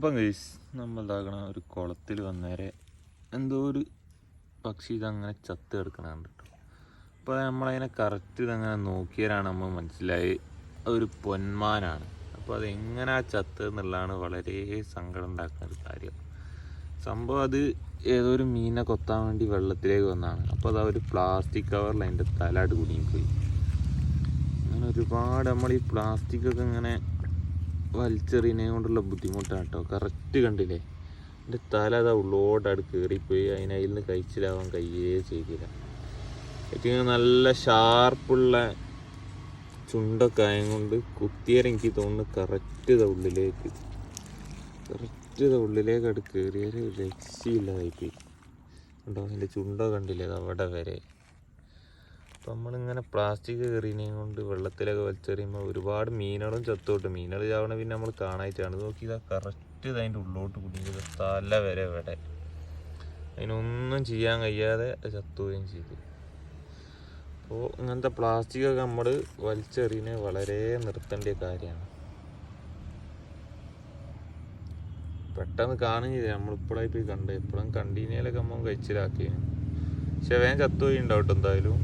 അപ്പം ഗൈസ് നമ്മൾ ഇതാക്കണ ഒരു കുളത്തിൽ വന്നേരെ എന്തോ ഒരു പക്ഷി ഇതങ്ങനെ ചത്ത് കിടക്കണുണ്ട് കേട്ടോ അപ്പോൾ നമ്മളതിനെ കറക്റ്റ് ഇതങ്ങനെ നോക്കിയാലാണ് നമ്മൾ മനസ്സിലായി. ഒരു പൊന്മാനാണ്. അപ്പോൾ അതെങ്ങനെ ആ ചത്ത് എന്നുള്ളതാണ് വളരെ സങ്കടം ഉണ്ടാക്കുന്ന ഒരു കാര്യം. സംഭവം അത് ഏതോ ഒരു മീനെ കൊത്താൻ വേണ്ടി വെള്ളത്തിലേക്ക് വന്നതാണ്. അപ്പോൾ അത് ഒരു പ്ലാസ്റ്റിക് കവറിൽ അതിന്റെ തല അട് കുടുങ്ങിപ്പോയി അങ്ങനെ ഒരുപാട് നമ്മൾ ഈ പ്ലാസ്റ്റിക് ഒക്കെ ഇങ്ങനെ വലിച്ചെറിയനെ കൊണ്ടുള്ള ബുദ്ധിമുട്ടാണ് കേട്ടോ. കറക്റ്റ് കണ്ടില്ലേ? എന്റെ തല അതാ ഉള്ളോട്ടാട് കയറിപ്പോയി അതിന് അതിൽ നിന്ന് കഴിച്ചിലാവാൻ കഴിയേ ചെയ്തില്ല. എനിക്ക് നല്ല ഷാർപ്പുള്ള ചുണ്ടൊക്കെ ആയം കൊണ്ട് കുത്തിയാൽ എനിക്ക് തോന്നുന്നു കറക്റ്റ് ഇതാ ഉള്ളിലേക്ക്. കറക്റ്റ് ഇതാ ഉള്ളിലേക്ക് കയറിയാൽ രക്ഷയില്ലാതായിപ്പോയി. കണ്ടോ? അതിന്റെ ചുണ്ടോ കണ്ടില്ലേ? അവിടെ വരെ. നമ്മളിങ്ങനെ പ്ലാസ്റ്റിക് എറിയണേ കൊണ്ട് വെള്ളത്തിലൊക്കെ വലിച്ചെറിയുമ്പോൾ ഒരുപാട് മീനുകളും ചത്തോട്ട് മീനുകൾ ചാവണ പിന്നെ നമ്മൾ കാണായിട്ടാണ്. ഇത് നോക്കി ഇതാ കറക്റ്റ് ഇത് അതിന്റെ ഉള്ളോട്ട് കുടുങ്ങിയത്. തല വരെ ഇവിടെ. അതിനൊന്നും ചെയ്യാൻ കഴിയാതെ ചത്തുകയും ചെയ്തു. അപ്പോൾ ഇങ്ങനത്തെ പ്ലാസ്റ്റിക്കൊക്കെ നമ്മൾ വലിച്ചെറിയുന്നത് വളരെ നിർത്തേണ്ട കാര്യമാണ്. പെട്ടെന്ന് കാണുകയില്ല നമ്മളിപ്പോഴായി പോയി കണ്ടത് ഇപ്പോഴും കണ്ടീനയിലൊക്കെ നമ്മൾ കഴിച്ചിലാക്കിയാണ് പക്ഷെ വേഗം ചത്തുപോയി ഉണ്ടാവട്ടെ എന്തായാലും.